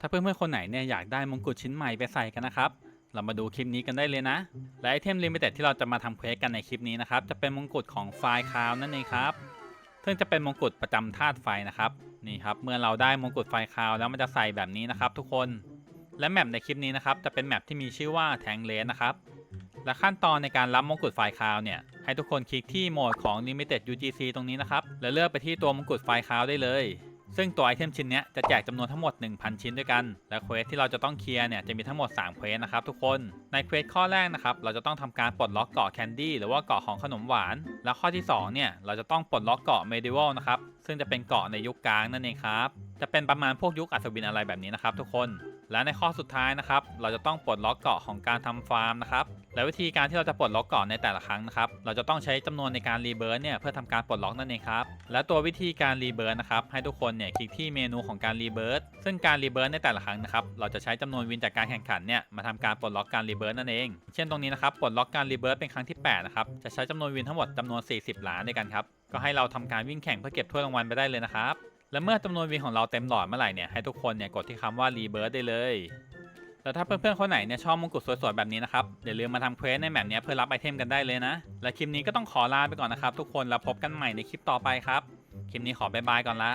ถ้าเพื่อนๆคนไหนเนี่ยอยากได้มงกุฎชิ้นใหม่ไปใส่กันนะครับ เรามาดูคลิปนี้กันได้เลยนะ และไอเทมลิมิเต็ดที่เราจะมาทำเควสกันในคลิปนี้นะครับ จะเป็นมงกุฎของไฟคาวนั่นเองครับ ซึ่งจะเป็นมงกุฎประจำธาตุไฟนะครับ นี่ครับ เมื่อเราได้มงกุฎไฟคาวแล้วมันจะใส่แบบนี้นะครับ ทุกคน และแมปในคลิปนี้นะครับ จะเป็นแมปที่มีชื่อว่าแทงเลนนะครับ และขั้นตอนในการรับมงกุฎไฟคาวเนี่ย ให้ทุกคนคลิกที่โหมดของ Limited UGC ตรงนี้นะครับ แล้วเลือกไปที่ตัวมงกุฎไฟคาวได้เลย ซึ่งตัวไอเทมชิ้นนี้จะแจกจำนวนทั้งหมด 1,000 ชิ้นด้วยกัน และเควสที่เราจะต้องเคลียร์เนี่ยจะมีทั้งหมด3เควสนะครับทุกคน ในเควสข้อแรกนะครับเราจะต้องทำการปลดล็อกเกาะแคนดี้หรือว่าเกาะของขนมหวาน และข้อที่2เนี่ยเราจะต้องปลดล็อกเกาะเมดิวัลนะครับซึ่งจะเป็นเกาะในยุคกลางนั่นเองครับจะเป็นประมาณพวกยุคอัศวินอะไรแบบนี้นะครับทุกคนและในข้อสุดท้ายนะครับ เราจะต้องปลดล็อกเกาะของการทำฟาร์มนะครับ และวิธีการที่เราจะปลดล็อกเกาะในแต่ละครั้งนะครับ เราจะต้องใช้จำนวนในการรีเบิร์ตเนี่ยเพื่อทำการปลดล็อกนั่นเองครับ และตัววิธีการรีเบิร์ตนะครับให้ทุกคนเนี่ยคลิกที่เมนูของการรีเบิร์ตซึ่งการรีเบิร์ตในแต่ละครั้งนะครับ เราจะใช้จำนวนวินจากการแข่งขันเนี่ยมาทำการปลดล็อกการรีเบิร์ตนั่นเอง เช่นตรงนี้นะครับปลดล็อกการรีเบิร์ตเป็นครั้งที่แปดนะครับ จะใช้จำนวนวินทั้งหมดจำนวน 40 ล้านด้วยกันครับ ก็ให้เราทำการวิ่งแข่งเพื่อเก็บถ้วยรางวัลไปได้เลยนะครับ และเมื่อจำนวนวินของเราเต็มหลอดเมื่อไหร่เนี่ยให้ทุกคนเนี่ยกดที่คำว่ารีเบิร์ตได้เลย แล้วถ้าเพื่อนๆคนไหนเนี่ยชอบมงกุฎสวยๆแบบนี้นะครับอย่าลืมมาทำเควสในแบบเนี้ยเพื่อรับไอเทมกันได้เลยนะ และคลิปนี้ก็ต้องขอลาไปก่อนนะครับทุกคนแล้วพบกันใหม่ในคลิปต่อไปครับ คลิปนี้ขอบายบายก่อนละ